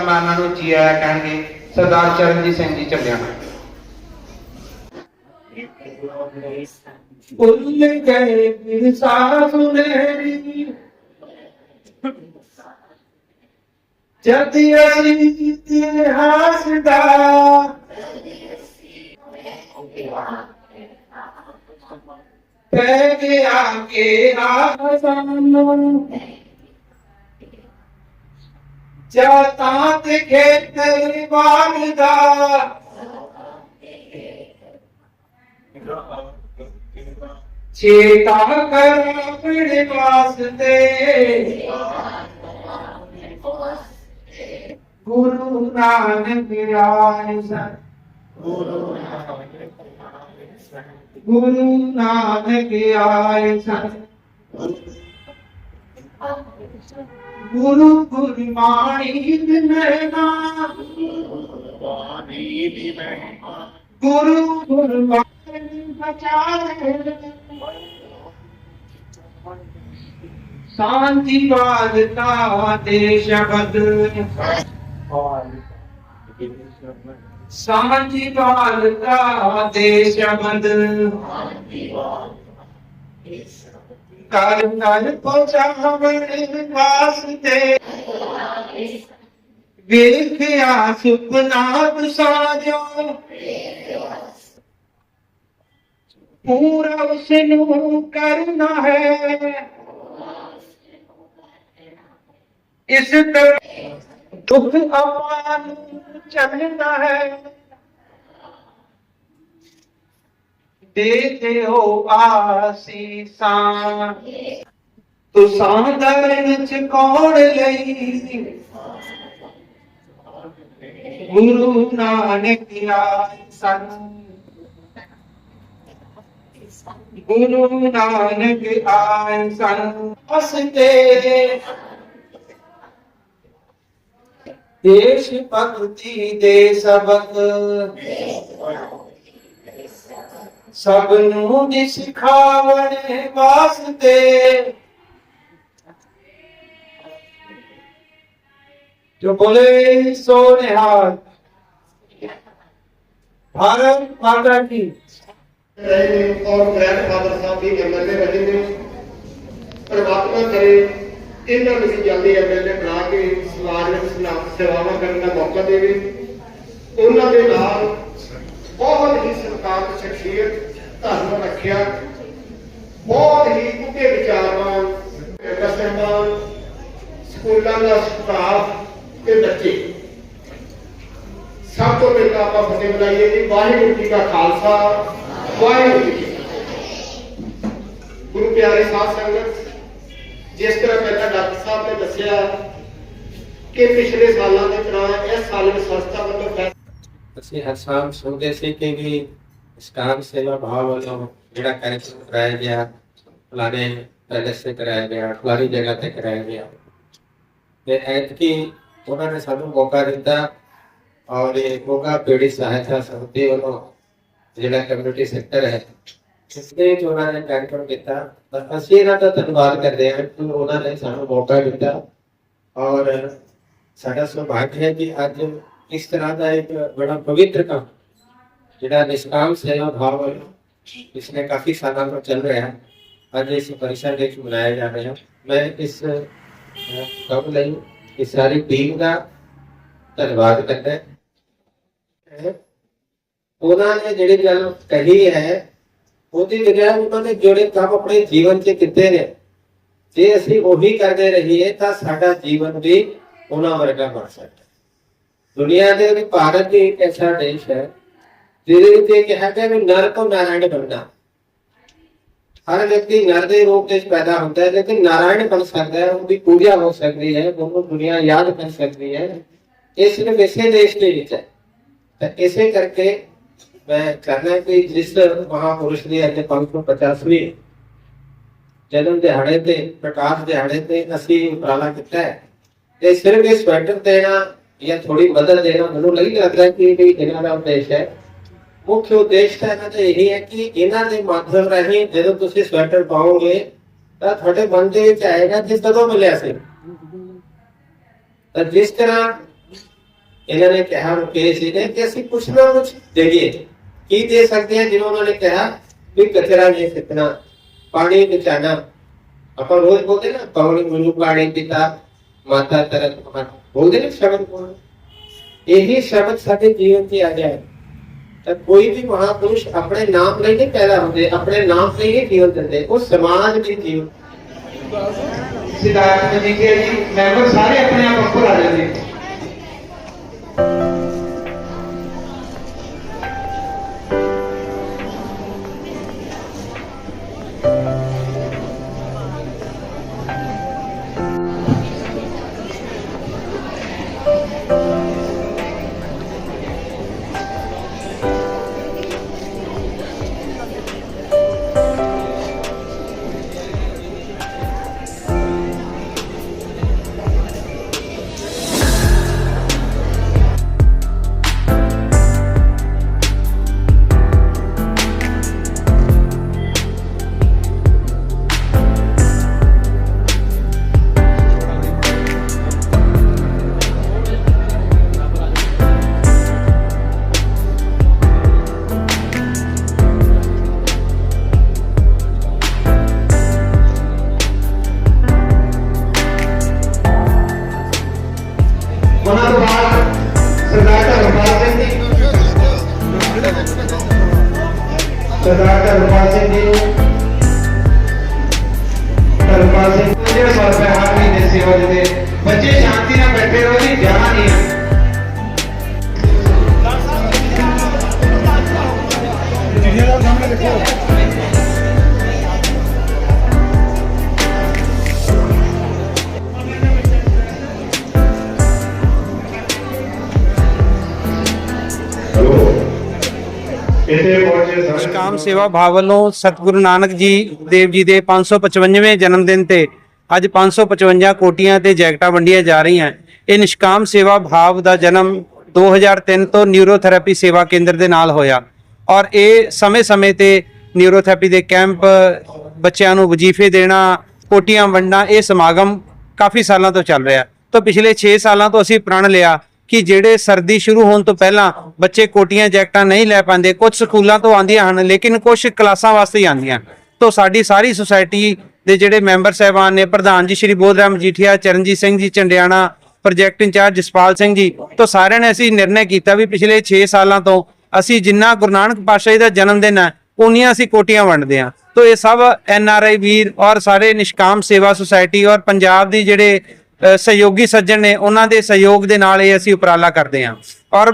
ਮਹਿਮਾਨਾਂ ਨੂੰ ਜੀ ਆਇਆਂ ਕਹਿਣਗੇ ਸਰਦਾਰ ਚਰਨਜੀਤ ਸਿੰਘ ਜੀ ਚੱਲਿਆਣਾ ਭੁੱਲ ਗਏ ਵਿਰਸਾ ਸੁਨਹਿਰੀ ਜਦ ਅਸੀਂ ਇਤਿਹਾਸ ਦਾ ਕਹਿ ਗਿਆ ਕਿ ਆਸਾਨੂੰ ਜਾਤਾਂ ਤੇ ਖੇਤਰ ਬਾਗ ਦਾ ਚੇਤਾ ਕਰ ਆਪਣੇ ਵਾਸਤੇ। ਗੁਰੂ ਨਾਨਕ ਆਏ ਸਨ। ਗੁਰੂ ਨਾਨਕ ਆਏ ਸਨ। ਗੁਰੂ ਗੁਰਬਾਣੀ ਦੀ ਮਹਿਮਾ ਗੁਰੂ ਗੁਰਬਾਣੀ ਬਚਾਏ ਸ਼ਾਂਤੀ ਵਾਲਤਾ ਦੇ ਸ਼ਬਦ ਸ਼ਾਂਤੀ ਵਾਲਤਾ ਦੇ ਸ਼ਬਦ ਕਰ ਕਰ ਪਹੁੰਚਾਵਣ ਵਾਸਤੇ ਵੇਖਿਆ ਸੁਪਨਾ ਸਾਜੋ ਪੂਰਾ ਉਸ ਨੂੰ ਕਰਨਾ ਹੈ। ਇਸ ਤਰ੍ਹਾਂ ਦੁੱਖ ਆਪਾਂ ਨੂੰ ਚੱਲਣਾ ਹੈ। ਦੇ ਆਸੀਸਾਂ। ਤੁਸਾਂ ਦਰ ਵਿੱਚ ਕੌਣ ਲਈ ਗੁਰੂ ਨਾਨਕ ਆਏ ਸਨ ਗੁਰੂ ਨਾਨਕ ਆਏ ਸਨ ਦੇਸ਼ ਭਗਤੀ ਦੇ ਸਬਕ। ਸਭ ਨੂੰ ਦੀ ਸਿਖਾਵਣ ਵਾਸਤੇ। ਜੋ ਬੋਲੇ, ਸੋ ਨਿਹਾਲ ਭਾਰਤ ਮਾਤਾ ਕੀ। ਰਹੇ ਨੇ ਔਰ ਸਾਹਿਬ ਵੀ ਐਮਐਲਏ ਬਣੇ ਨੇ ਪਰਮਾਤਮਾ ਕਰੇ ਇਹਨਾਂ ਨੂੰ ਵੀ ਜਲਦੀ ਐਮਐਲਏ ਬਣਾ ਕੇ ਸਮਾਜ ਵਿੱਚ ਸੇਵਾਵਾਂ ਕਰਨ ਦਾ ਮੌਕਾ ਦੇਵੇ ਉਹਨਾਂ ਦੇ ਨਾਲ ਬਹੁਤ ਹੀ ਸਰਕਾਰ ਸ਼ਖਸੀਅਤ, ਧਰਮ ਰੱਖਿਆ। ਬਹੁਤ ਹੀ ਉੱਘੇ ਵਿਚਾਰਵਾਨ ਕਸਮਾਨ ਸਕੂਲਾਂ ਦਾ ਸਟਾਫ ਤੇ ਬੱਚੇ। ਸਭ ਤੋਂ ਪਹਿਲਾਂ ਆਪਾਂ ਫਤਿਹ ਬੁਲਾਈਏ ਜੀ, ਵਾਹਿਗੁਰੂ ਜੀ ਕਾ ਖਾਲਸਾ, ਵਾਹਿਗੁਰੂ ਜੀ ਕੀ ਫਤਿਹ। ਗੁਰੂ ਪਿਆਰੇ ਸਾਧ ਸੰਗਤ, ਜਿਸ ਤਰ੍ਹਾਂ ਪਹਿਲਾਂ ਡਾਕਟਰ ਸਾਹਿਬ ਨੇ ਦੱਸਿਆ ਕਿ ਪਿਛਲੇ ਸਾਲਾਂ ਦੀ ਤਰ੍ਹਾਂ ਇਸ ਸਾਲ ਵੀ ਸੰਸਥਾ ਵੱਲੋਂ ਫੈਸਲਾ ਅਸੀਂ ਹਰ ਸਾਲ ਸੁਣਦੇ ਸੀ ਜਿਹੜਾ ਕਾਰਜਕ੍ਰਮ ਕਰਾਇਆ ਗਿਆ, ਫਲਾਣੇ ਪੈਲੇਸ ਤੇ ਕਰਾਇਆ ਗਿਆ, ਫਲਾਣੀ ਜਗ੍ਹਾ ਤੇ ਕਰਾਇਆ ਗਿਆ। ਤੇ ਐਤਕੀ ਉਹਨਾਂ ਨੇ ਸਾਨੂੰ ਮੌਕਾ ਦਿੱਤਾ ਔਰ ਇਹ ਮੌਕਾ ਪੀੜੀ ਸਹਾਇਤਾ ਸੰਸਥਾ ਵੱਲੋਂ ਜਿਹੜਾ ਕਮਿਊਨਿਟੀ ਸੈਕਟਰ ਹੈ ਇਸ ਦੇ ਵਿੱਚ ਉਹਨਾਂ ਨੇ ਕਾਰਜਕ੍ਰਮ ਕੀਤਾ। ਤਾਂ ਅਸੀਂ ਇਹਨਾਂ ਦਾ ਧੰਨਵਾਦ ਕਰਦੇ ਹਾਂ ਕਿ ਉਹਨਾਂ ਨੇ ਸਾਨੂੰ ਮੌਕਾ ਦਿੱਤਾ ਔਰ ਸਾਡਾ ਸੁਭਾਗ ਹੈ ਕਿ ਅੱਜ ਇਸ ਤਰ੍ਹਾਂ ਦਾ ਇੱਕ ਬੜਾ ਪਵਿੱਤਰ ਕੰਮ ਜਿਹੜਾ ਨਿਸ਼ਕਾਮ ਸੇਵਾ ਭਾਵ ਹੈ, ਇਸਨੇ ਕਾਫੀ ਸਾਲਾਂ ਤੋਂ ਚੱਲ ਰਿਹਾ ਹੈ। ਅੱਜ ਇਸ ਪਰਿਸ਼ਦ ਵਿੱਚ ਮਨਾਇਆ ਜਾ ਰਿਹਾ। ਮੈਂ ਇਸ ਕੰਮ ਲਈ ਇਸ ਸਾਰੀ ਟੀਮ ਦਾ ਧੰਨਵਾਦ ਕਰਦਾ ਹਾਂ। ਉਹਨਾਂ ਨੇ ਜਿਹੜੀ ਗੱਲ ਕਹੀ ਹੈ ਉਹਦੀ ਵਜ੍ਹਾ ਉਹਨਾਂ ਨੇ ਜਿਹੜੇ ਕੰਮ ਆਪਣੇ ਜੀਵਨ 'ਚ ਕੀਤੇ ਨੇ ਜੇ ਅਸੀਂ ਉਹੀ ਕਰਦੇ ਰਹੀਏ ਤਾਂ ਸਾਡਾ ਜੀਵਨ ਵੀ ਉਹਨਾਂ ਵਰਗਾ ਬਣ ਸਕਦਾ ਦੁਨੀਆ ਦੇ ਵਿੱਚ ਭਾਰਤ ਵੀ ਇੱਕ ਐਸਾ ਦੇਸ਼ ਹੈ, ਜਿਹਦੇ ਵਿੱਚ ਇਹ ਕਿਹਾ ਗਿਆ ਵੀ ਨਰ ਤੋਂ ਨਾਰਾਇਣ ਬਣਨਾ। ਹਰ ਵਿਅਕਤੀ ਨਰ ਦੇ ਰੂਪ ਵਿੱਚ ਪੈਦਾ ਹੁੰਦਾ ਹੈ, ਲੇਕਿਨ ਨਾਰਾਇਣ ਬਣ ਸਕਦਾ ਹੈ, ਉਹਦੀ ਪੂਜਾ ਹੋ ਸਕਦੀ ਹੈ, ਉਹਨੂੰ ਦੁਨੀਆ ਯਾਦ ਕਰ ਸਕਦੀ ਹੈ। ਇਹ ਸਿਰਫ ਇਸੇ ਦੇਸ਼ ਦੇ ਵਿੱਚ ਹੈ। ਤਾਂ ਇਸੇ ਕਰਕੇ ਮੈਂ ਚਾਹੁੰਦਾ ਕਿ ਜਿਸ ਮਹਾਪੁਰਸ਼ ਦੀ ਅੱਜ 550ਵੀਂ ਜਨਮ ਦਿਹਾੜੇ ਤੇ, ਪ੍ਰਕਾਸ਼ ਦਿਹਾੜੇ ਤੇ ਅਸੀਂ ਉਪਰਾਲਾ ਕੀਤਾ ਹੈ ਤੇ ਸਿਰਫ ਇਹ ਸਵੈਟਰ ਦੇਣਾ ਜਾਂ ਥੋੜੀ ਮਦਦ ਦੇਣਾ ਮੈਨੂੰ ਨਹੀਂ ਲੱਗਦਾ ਕਿ ਇਹ ਇਹਨਾਂ ਦਾ ਉਦੇਸ਼ ਹੈ। ਮੁੱਖ ਉਦੇਸ਼ ਤਾਂ ਇਹਨਾਂ ਦਾ ਇਹ ਹੈ ਕਿ ਇਹਨਾਂ ਦੇ ਮਾਧਿਅਮ ਰਾਹੀਂ ਜਦੋਂ ਤੁਸੀਂ ਸਵੈਟਰ ਪਾਓਗੇ, ਤਾਂ ਤੁਹਾਡੇ ਮਨ ਦੇ ਵਿੱਚ ਆਏਗਾ ਜਿਸ ਕਦੋਂ ਮਿਲਿਆ ਸੀ। ਤਾਂ ਜਿਸ ਤਰ੍ਹਾਂ ਇਹਨਾਂ ਨੇ ਕਿਹਾ ਮੁਕੇਸ਼ ਜੀ ਨੇ ਕਿ ਅਸੀਂ ਕੁਛ ਨਾ ਕੁਛ ਦੇਈਏ, ਕੀ ਦੇ ਸਕਦੇ ਹਾਂ? ਜਿਵੇਂ ਉਹਨਾਂ ਨੇ ਕਿਹਾ ਵੀ ਕਚਰਾ ਨਹੀਂ ਸਿੱਟਣਾ, ਪਾਣੀ ਬਚਾਣਾ ਆਪਾਂ ਰੋਜ਼ ਬੋਲਦੇ ਨਾ, ਪੌਣੀ ਮੈਨੂੰ ਪਾਣੀ ਪਿਤਾ ਮਾਤਾ ਤਰਤ ਪਕੜ ਬੋਲਦੇ ਨੇ ਸ਼ਬਦ ਬੋਲ ਇਹੀ ਸ਼ਬਦ ਸਾਡੇ ਜੀਵਨ 'ਚ ਆ ਜਾਏ। ਤਾਂ ਕੋਈ ਵੀ ਮਹਾਪੁਰਸ਼ ਆਪਣੇ ਨਾਮ ਲਈ ਨਹੀਂ ਪੈਦਾ ਹੁੰਦੇ, ਆਪਣੇ ਨਾਮ ਲਈ ਹੀ ਜੀਵਨ ਦਿੰਦੇ। ਉਹ ਸਮਾਜ ਲਈ ਜੀਵਨ ਸਿਧਾਰਥ ਜੀ ਕੇ ਜੀ, ਮੈਂਬਰ ਸਾਰੇ ਆਪਣੇ ਆਪ ਉੱਪਰ ਆ ਜਾਂਦੇ। ਦਿੰਦੇ ਬੱਚੇ ਸ਼ਾਂਤੀ ਨਾਲ ਬੈਠੇ ਰਹੋ ਜੀ ਜਾਣਾ ਨਹੀਂ ਹੈ। ਇੱਥੇ ਪਹੁੰਚੇ ਸਾਰੇ ਨਿਸ਼ਕਾਮ ਸੇਵਾ ਭਾਵ ਵੱਲੋਂ ਸਤਿਗੁਰੂ ਨਾਨਕ ਜੀ ਦੇਵ ਜੀ ਦੇ 555ਵੇਂ ਜਨਮ ਦਿਨ ਤੇ ਅੱਜ 555 ਕੋਟੀਆਂ ਤੇ ਜੈਕਟਾਂ ਵੰਡੀਆਂ ਜਾ ਰਹੀਆਂ। ਇਹ ਨਿਸ਼ਕਾਮ ਸੇਵਾ ਭਾਵ ਦਾ ਜਨਮ 2003 ਤੋਂ ਨਿਊਰੋਥੈਰੇਪੀ ਸੇਵਾ ਕੇਂਦਰ ਦੇ ਨਾਲ ਹੋਇਆ। ਔਰ ਇਹ ਸਮੇਂ-ਸਮੇਂ ਤੇ ਨਿਊਰੋਥੈਰੇਪੀ ਦੇ ਕੈਂਪ, ਬੱਚਿਆਂ ਨੂੰ ਵਜ਼ੀਫੇ ਦੇਣਾ, ਕੋਟੀਆਂ ਵੰਡਣਾ, ਇਹ ਸਮਾਗਮ ਕਾਫੀ ਸਾਲਾਂ ਤੋਂ ਚੱਲ ਰਿਹਾ। ਤਾਂ ਪਿਛਲੇ 6 ਸਾਲਾਂ ਤੋਂ ਅਸੀਂ ਪ੍ਰਣ ਲਿਆ ਕਿ ਜਿਹੜੇ ਸਰਦੀ ਸ਼ੁਰੂ ਹੋਣ ਤੋਂ ਪਹਿਲਾਂ ਬੱਚੇ ਕੋਟੀਆਂ ਜੈਕਟਾਂ ਨਹੀਂ ਲੈ ਪਾਉਂਦੇ ਕੁਝ ਸਕੂਲਾਂ ਤੋਂ ਆਉਂਦੀਆਂ ਹਨ, ਲੇਕਿਨ ਕੁਝ ਕਲਾਸਾਂ ਵਾਸਤੇ ਹੀ ਆਉਂਦੀਆਂ। ਤੋਂ ਸਾਡੀ ਸਾਰੀ ਸੁਸਾਇਟੀ ਦੇ ਜਿਹੜੇ ਮੈਂਬਰ ਸਹਿਬਾਨ ਨੇ, ਪ੍ਰਧਾਨ ਜੀ ਸ਼੍ਰੀ ਬੋਧਰਾਮ ਮਜੀਠੀਆ ਚਰਨਜੀਤ ਸਿੰਘ ਜੀ, ਚੰਡਿਆਣਾ ਪ੍ਰੋਜੈਕਟ ਇੰਚਾਰਜ ਜਸਪਾਲ ਸਿੰਘ ਜੀ, ਤੋਂ ਸਾਰਿਆਂ ਨੇ ਅਸੀਂ ਨਿਰਣੈ ਕੀਤਾ ਵੀ ਪਿਛਲੇ 6 ਸਾਲਾਂ ਤੋਂ ਅਸੀਂ ਜਿੰਨਾ ਗੁਰੂ ਨਾਨਕ ਪਾਤਸ਼ਾਹ ਜੀ ਦਾ ਜਨਮ ਦਿਨ ਹੈ, ਉਨੀਆਂ ਅਸੀਂ ਕੋਟੀਆਂ ਵੰਡਦੇ ਹਾਂ। ਤੋਂ ਇਹ ਸਭ ਐਨ ਆਰ ਆਈ ਵੀਰ ਔਰ ਸਾਰੇ ਨਿਸ਼ਕਾਮ ਸੇਵਾ ਸੁਸਾਇਟੀ ਔਰ ਪੰਜਾਬ ਦੀ ਜਿਹੜੇ ਸਹਿਯੋਗੀ ਸੱਜਣ ਨੇ, ਉਹਨਾਂ ਦੇ ਸਹਿਯੋਗ ਦੇ ਨਾਲ ਇਹ ਅਸੀਂ ਉਪਰਾਲਾ ਕਰਦੇ ਹਾਂ। ਔਰ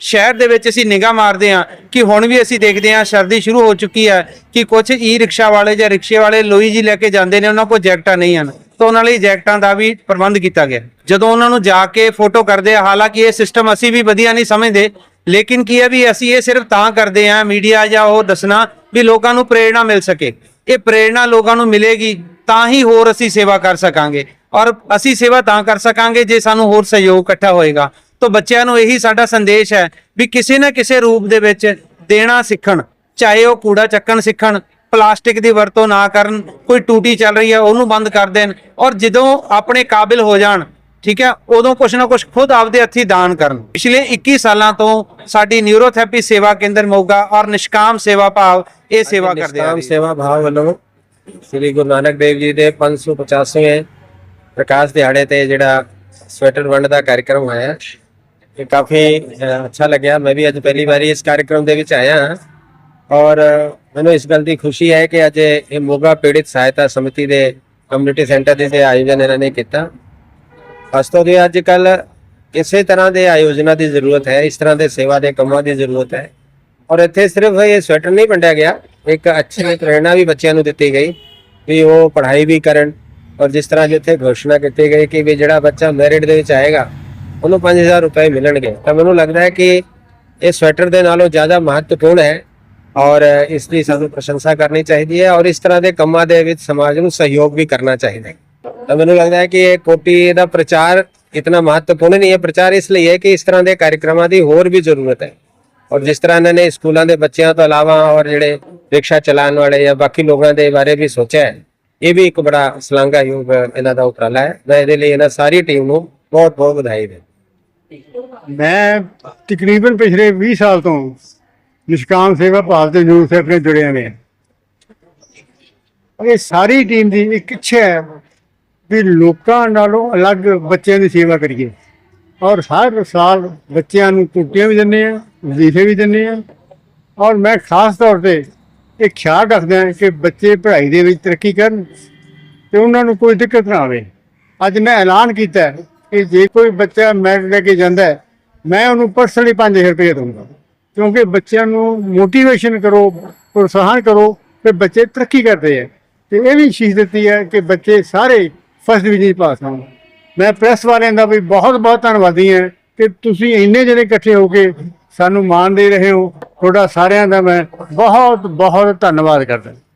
ਸ਼ਹਿਰ ਦੇ ਵਿੱਚ ਅਸੀਂ ਨਿਗਾਹ ਮਾਰਦੇ ਹਾਂ ਕਿ ਹੁਣ ਵੀ ਅਸੀਂ ਦੇਖਦੇ ਹਾਂ ਸਰਦੀ ਸ਼ੁਰੂ ਹੋ ਚੁੱਕੀ ਹੈ ਕਿ ਕੁਝ ਈ ਰਿਕਸ਼ਾ ਵਾਲੇ ਜਾਂ ਰਿਕਸ਼ੇ ਵਾਲੇ ਲੋਈ ਜੀ ਲੈ ਕੇ ਜਾਂਦੇ ਨੇ, ਉਹਨਾਂ ਕੋਲ ਜੈਕਟਾਂ ਨਹੀਂ ਹਨ। ਤਾਂ ਉਹਨਾਂ ਲਈ ਜੈਕਟਾਂ ਦਾ ਵੀ ਪ੍ਰਬੰਧ ਕੀਤਾ ਗਿਆ। ਜਦੋਂ ਉਹਨਾਂ ਨੂੰ ਜਾ ਕੇ ਫੋਟੋ ਕਰਦੇ ਆ ਹਾਲਾਂਕਿ ਇਹ ਸਿਸਟਮ ਅਸੀਂ ਵੀ ਵਧੀਆ ਨਹੀਂ ਸਮਝਦੇ, ਲੇਕਿਨ ਕੀ ਹੈ ਵੀ ਅਸੀਂ ਇਹ ਸਿਰਫ ਤਾਂ ਕਰਦੇ ਆ ਮੀਡੀਆ ਜਾਂ ਉਹ ਦੱਸਣਾ ਵੀ ਲੋਕਾਂ ਨੂੰ ਪ੍ਰੇਰਣਾ ਮਿਲ ਸਕੇ। ਇਹ ਪ੍ਰੇਰਣਾ ਲੋਕਾਂ ਨੂੰ ਮਿਲੇਗੀ, ਤਾਂ ਹੀ ਹੋਰ ਅਸੀਂ ਸੇਵਾ ਕਰ ਸਕਾਂਗੇ। ਔਰ ਅਸੀਂ ਸੇਵਾ ਤਾਂ ਕਰ ਸਕਾਂਗੇ ਜੇ ਸਾਨੂੰ ਹੋਰ ਸਹਿਯੋਗ ਇਕੱਠਾ ਹੋਏਗਾ। ਤਾਂ ਬੱਚਿਆਂ ਨੂੰ ਇਹੀ ਸਾਡਾ ਸੰਦੇਸ਼ ਹੈ ਵੀ ਕਿਸੇ ਨਾ ਕਿਸੇ ਰੂਪ ਦੇ ਵਿੱਚ ਦੇਣਾ ਸਿੱਖਣ ਚਾਹੇ ਉਹ ਕੂੜਾ ਚੱਕਣ ਸਿੱਖਣ ਪਲਾਸਟਿਕ ਦੀ ਵਰਤੋਂ ਨਾ ਕਰਨ ਕੋਈ ਟੂਟੀ ਚੱਲ ਰਹੀ ਹੈ ਉਹਨੂੰ ਬੰਦ ਕਰ ਦੇਣ ਔਰ ਜਦੋਂ ਆਪਣੇ ਕਾਬਿਲ ਹੋ ਜਾਣ ਠੀਕ ਹੈ ਉਦੋਂ ਕੁਛ ਨਾ ਕੁਛ ਖੁਦ ਆਪਦੇ ਹੱਥੀ ਦਾਨ ਕਰਨ ਪਿਛਲੇ 21 ਸਾਲਾਂ ਤੋਂ ਸਾਡੀ ਨਿਊਰੋਥੈਰੇਪੀ ਸੇਵਾ ਕੇਂਦਰ ਮੋਗਾ ਔਰ ਨਿਸ਼ਕਾਮ ਸੇਵਾ ਭਾਵ ਇਹ ਸੇਵਾ ਕਰਦੇ ਆ ਨਿਸ਼ਕਾਮ। ਸੇਵਾ ਭਾਵ ਵੱਲੋਂ ਸ੍ਰੀ ਗੁਰੂ ਨਾਨਕ ਦੇਵ ਜੀ ਦੇ 585ਵੇਂ ਪ੍ਰਕਾਸ਼ ਦਿਹਾੜੇ ਤੇ ਜਿਹੜਾ ਸਵੈਟਰ ਵੰਡ ਦਾ ਕਾਰਜਕ੍ਰਮ ਹੋਇਆ ਇਹ ਕਾਫੀ ਅਹ, ਅੱਛਾ ਲੱਗਿਆ। ਮੈਂ ਵੀ ਅੱਜ ਪਹਿਲੀ ਵਾਰੀ ਇਸ ਕਾਰਜਕ੍ਰਮ ਦੇ ਵਿੱਚ ਆਇਆ ਹਾਂ। ਔਰ ਅਹ, ਮੈਨੂੰ ਇਸ ਗੱਲ ਦੀ ਖੁਸ਼ੀ ਹੈ ਕਿ ਅੱਜ ਇਹ ਮੋਗਾ ਪੀੜਿਤ ਸਹਾਇਤਾ ਸਮਿਤੀ ਦੇ ਕਮਿਊਨਿਟੀ ਸੈਂਟਰ ਦੇ ਤੇ ਆਯੋਜਨ ਇਹਨਾਂ ਨੇ ਕੀਤਾ। ਖਾਸ ਤੌਰ ਤੇ ਅੱਜ ਕੱਲ ਇਸੇ ਤਰ੍ਹਾਂ ਦੇ ਆਯੋਜਨਾਂ ਦੀ ਜ਼ਰੂਰਤ ਹੈ ਇਸ ਤਰ੍ਹਾਂ ਦੇ ਸੇਵਾ ਦੇ ਕੰਮਾਂ ਦੀ ਜ਼ਰੂਰਤ ਹੈ। ਔਰ ਇੱਥੇ ਸਿਰਫ ਇਹ ਸਵੈਟਰ ਨਹੀਂ ਵੰਡਿਆ ਗਿਆ ਇੱਕ ਅੱਛੀ ਪ੍ਰੇਰਣਾ ਵੀ ਬੱਚਿਆਂ ਨੂੰ ਦਿੱਤੀ ਗਈ ਵੀ ਉਹ ਪੜ੍ਹਾਈ ਵੀ ਕਰਨ। ਔਰ ਜਿਸ ਤਰ੍ਹਾਂ ਜਿੱਥੇ ਘੋਸ਼ਣਾ ਕੀਤੀ ਗਈ ਕਿ ਵੀ ਜਿਹੜਾ ਬੱਚਾ ਮੈਰਿਟ ਦੇ ਵਿੱਚ ਆਏਗਾ ਉਹਨੂੰ 5000 ਰੁਪਏ ਮਿਲਣਗੇ। ਤਾਂ ਮੈਨੂੰ ਲੱਗਦਾ ਹੈ ਕਿ ਇਹ ਸਵੈਟਰ ਦੇ ਨਾਲੋਂ ਜ਼ਿਆਦਾ ਮਹੱਤਵਪੂਰਨ ਹੈ ਔਰ ਇਸ ਲਈ ਸਾਨੂੰ ਪ੍ਰਸ਼ੰਸਾ ਕਰਨੀ ਚਾਹੀਦੀ ਹੈ ਔਰ ਇਸ ਤਰ੍ਹਾਂ ਦੇ ਕੰਮਾਂ ਦੇ ਵਿੱਚ ਸਮਾਜ ਨੂੰ ਸਹਿਯੋਗ ਵੀ ਕਰਨਾ ਚਾਹੀਦਾ ਹੈ। ਤਾਂ ਮੈਨੂੰ ਲੱਗਦਾ ਹੈ ਕਿ ਇਹ ਕੋਟੀ ਦਾ ਪ੍ਰਚਾਰ ਇਤਨਾ ਮਹੱਤਵਪੂਰਨ ਨਹੀਂ ਹੈ। ਪ੍ਰਚਾਰ ਇਸ ਲਈ ਹੈ ਕਿ ਇਸ ਤਰ੍ਹਾਂ ਦੇ ਕਾਰਜਕ੍ਰਮਾਂ ਦੀ ਹੋਰ ਵੀ ਜ਼ਰੂਰਤ ਹੈ। ਔਰ ਜਿਸ ਤਰ੍ਹਾਂ ਇਹਨਾਂ ਨੇ ਸਕੂਲਾਂ ਦੇ ਬੱਚਿਆਂ ਤੋਂ ਇਲਾਵਾ ਔਰ ਜਿਹੜੇ ਰਿਕਸ਼ਾ ਚਲਾਉਣ ਵਾਲੇ ਜਾਂ ਬਾਕੀ ਲੋਕਾਂ ਦੇ ਬਾਰੇ ਵੀ ਸੋਚਿਆ ਹੈ, ਇਹ ਵੀ ਇੱਕ ਬੜਾ ਸ਼ਲਾਘਾਯੋਗ ਇਹਨਾਂ ਦਾ ਉਪਰਾਲਾ ਹੈ। ਮੈਂ ਇਹਦੇ ਲਈ ਇਹਨਾਂ ਸਾਰੀ ਟੀਮ ਨੂੰ ਬਹੁਤ ਬਹੁਤ ਵਧਾਈ ਦਿੰਦਾ ਮੈਂ ਤਕਰੀਬਨ ਪਿਛਲੇ 20 ਸਾਲ ਤੋਂ ਨਿਸ਼ਕਾਮ ਸੇਵਾ ਭਾਰਤ ਦੇ ਜੂਰ ਸੇ ਆਪਣੇ ਜੁੜਿਆ ਹੋਏ ਇਹ ਸਾਰੀ ਟੀਮ ਦੀ ਇੱਕ ਇੱਛਾ ਹੈ ਵੀ ਲੋਕਾਂ ਨਾਲੋਂ ਅਲੱਗ ਬੱਚਿਆਂ ਦੀ ਸੇਵਾ ਕਰੀਏ। ਔਰ ਹਰ ਸਾਲ ਬੱਚਿਆਂ ਨੂੰ ਟੁੱਟੀਆਂ ਵੀ ਦਿੰਦੇ ਆ ਵਜ਼ੀਫੇ ਵੀ ਦਿੰਦੇ ਆ ਔਰ ਮੈਂ ਖਾਸ ਤੌਰ ਤੇ ਇਹ ਖਿਆਲ ਰੱਖਦਾ ਹਾਂ ਕਿ ਬੱਚੇ ਪੜ੍ਹਾਈ ਦੇ ਵਿੱਚ ਤਰੱਕੀ ਕਰਨ ਤੇ ਉਹਨਾਂ ਨੂੰ ਕੋਈ ਦਿੱਕਤ ਨਾ ਆਵੇ। ਅੱਜ ਮੈਂ ਐਲਾਨ ਕੀਤਾ ਕਿ ਜੇ ਕੋਈ ਬੱਚਾ ਮੈਰਿਟ ਲੈ ਕੇ ਜਾਂਦਾ ਹੈ, ਮੈਂ ਉਹਨੂੰ ਪਰਸਨਲੀ 5000 ਰੁਪਏ ਦਊਂਗਾ। ਕਿਉਂਕਿ ਬੱਚਿਆਂ ਨੂੰ ਮੋਟੀਵੇਸ਼ਨ ਕਰੋ, ਪ੍ਰੋਤਸਾਹਨ ਕਰੋ ਕਿ ਬੱਚੇ ਤਰੱਕੀ ਕਰਦੇ ਹੈ ਤੇ ਇਹ ਵੀ ਸ਼ੀਸ਼ ਦਿੱਤੀ ਹੈ ਕਿ ਬੱਚੇ ਸਾਰੇ ਫਸਟ ਡਿਵੀਜ਼ਨ ਪਾਸ ਹੋਣ। ਮੈਂ ਪ੍ਰੈਸ ਵਾਲਿਆਂ ਦਾ ਵੀ ਬਹੁਤ ਬਹੁਤ ਧੰਨਵਾਦੀ ਹਾਂ ਕਿ ਤੁਸੀਂ ਇੰਨੇ ਜਣੇ ਇਕੱਠੇ ਹੋ ਕੇ ਸਾਨੂੰ ਮਾਣ ਦੇ ਰਹੇ ਹੋ। ਤੁਹਾਡਾ ਸਾਰਿਆਂ ਦਾ ਮੈਂ ਬਹੁਤ ਬਹੁਤ ਧੰਨਵਾਦ ਕਰਦਾ।